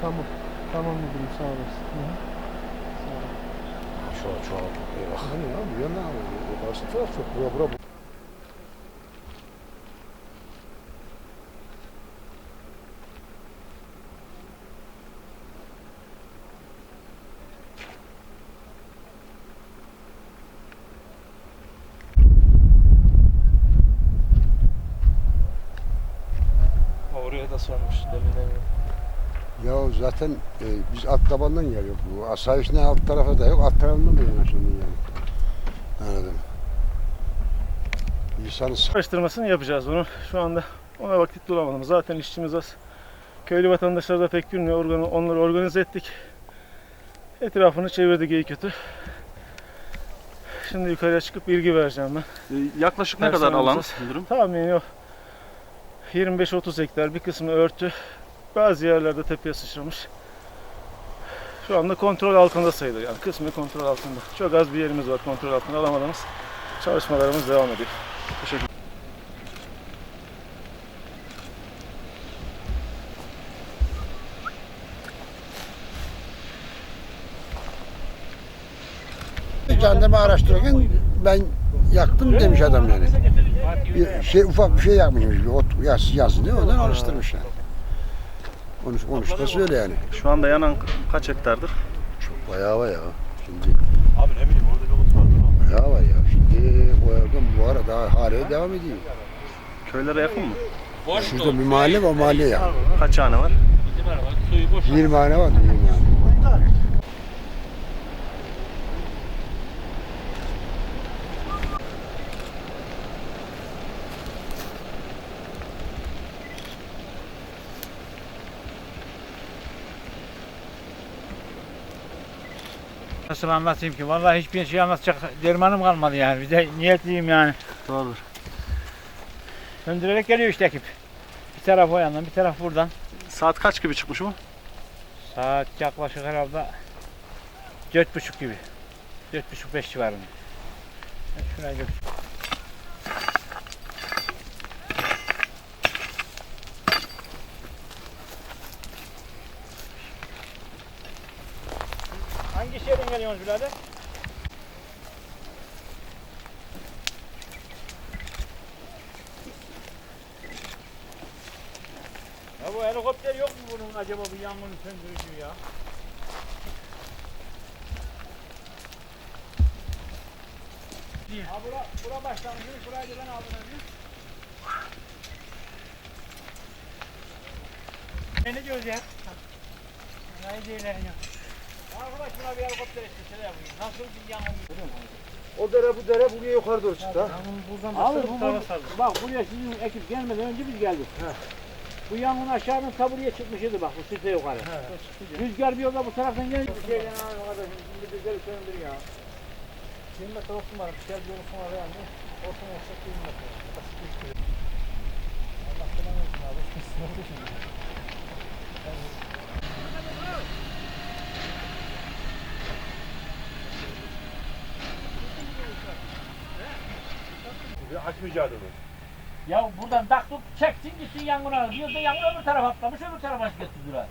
Tamam. Tamam müdürüm sağ olasın. Hı hı. Sağ ol. Şu an. Eyvah. Hani ya bu yana karşı taraf çok bura bura. Oraya da sormuş deminden. Ya zaten e, biz alt tabandan geliyor bu. Asayiş ne alt tarafa da yok, alt tarafından da yanaşılıyor yani. Anladım. İnsanı Araştırmasını yapacağız bunu. Şu anda ona vakit bulamadım. Zaten işçimiz az. Köylü vatandaşlar da pek bilmiyor. Organı, onları organize ettik. Etrafını çevirdik iyi kötü. Şimdi yukarıya çıkıp bilgi vereceğim ben. Ee, Yaklaşık ne kadar Personelimiz alan müdürüm? Tahmini o 25-30 hektar bir kısmı örtü. Bazı yerlerde tepeye sıçramış. Şu anda kontrol altında sayılır yani kısmı kontrol altında. Çok az bir yerimiz var kontrol altında alamadığımız. Çalışmalarımız devam ediyor. Teşekkür Jandarma araştırırken ben yaktım demiş adam yani. Bir şey ufak bir şey yakmışmış. Bir ot yaz, yazını oradan alıştırmış yani. Konuş, konuşması öyle yani. Şu anda yanan kaç hektardır? Çok bayağı var ya. Şimdi Abi ne bileyim orada bir ot ama. bayağı var ya. Şimdi o evden bu ara daha hala devam ediyor. Köylere yakın mı? Şurada bir mahalle var o mahalle ya. Kaç hane var? 20 hane var 20 hane. Nasıl anlatayım ki? Vallahi hiçbir şey anlatacak dermanım kalmadı yani. Bir de niyetliyim yani. Doğrudur. Söndürerek geliyor işte ekip. Bir taraf o yandan, bir taraf buradan. Saat kaç gibi çıkmış bu? Saat yaklaşık herhalde dört buçuk gibi. Dört buçuk beş civarında. Şuraya gör. Hangi şehirden geliyorsunuz birader? Ya bu helikopter yok mu bunun acaba bu yangını söndürücü ya? Ha bura, bura başlamışız, burayı da ben aldım önce. Ne diyoruz ya? Ne diyorlar ya? Arkadaş buna bir helikopter istese de yapayım. Nasıl bir yangın görüyor musun? O dere bu dere buraya yukarı doğru çıktı ha. Abi bu, bu, bak buraya sizin ekip gelmeden önce biz geldik. Bu yangın aşağıdan taburaya çıkmışydı bak bu site yukarı. Rüzgar bir yolda bu taraftan gelince bir şeyden abi kardeşim şimdi bizleri söndür ya. 20 metre olsun var. Gel bir olsun var yani. Olsun olsa 20 metre. Basit bir şey. Allah versin abi. Ne oldu şimdi? Aç mücadele. Ya buradan taktık çeksin gitsin yangına. Bir de yangın öbür tarafa atlamış öbür tarafa götürdüler.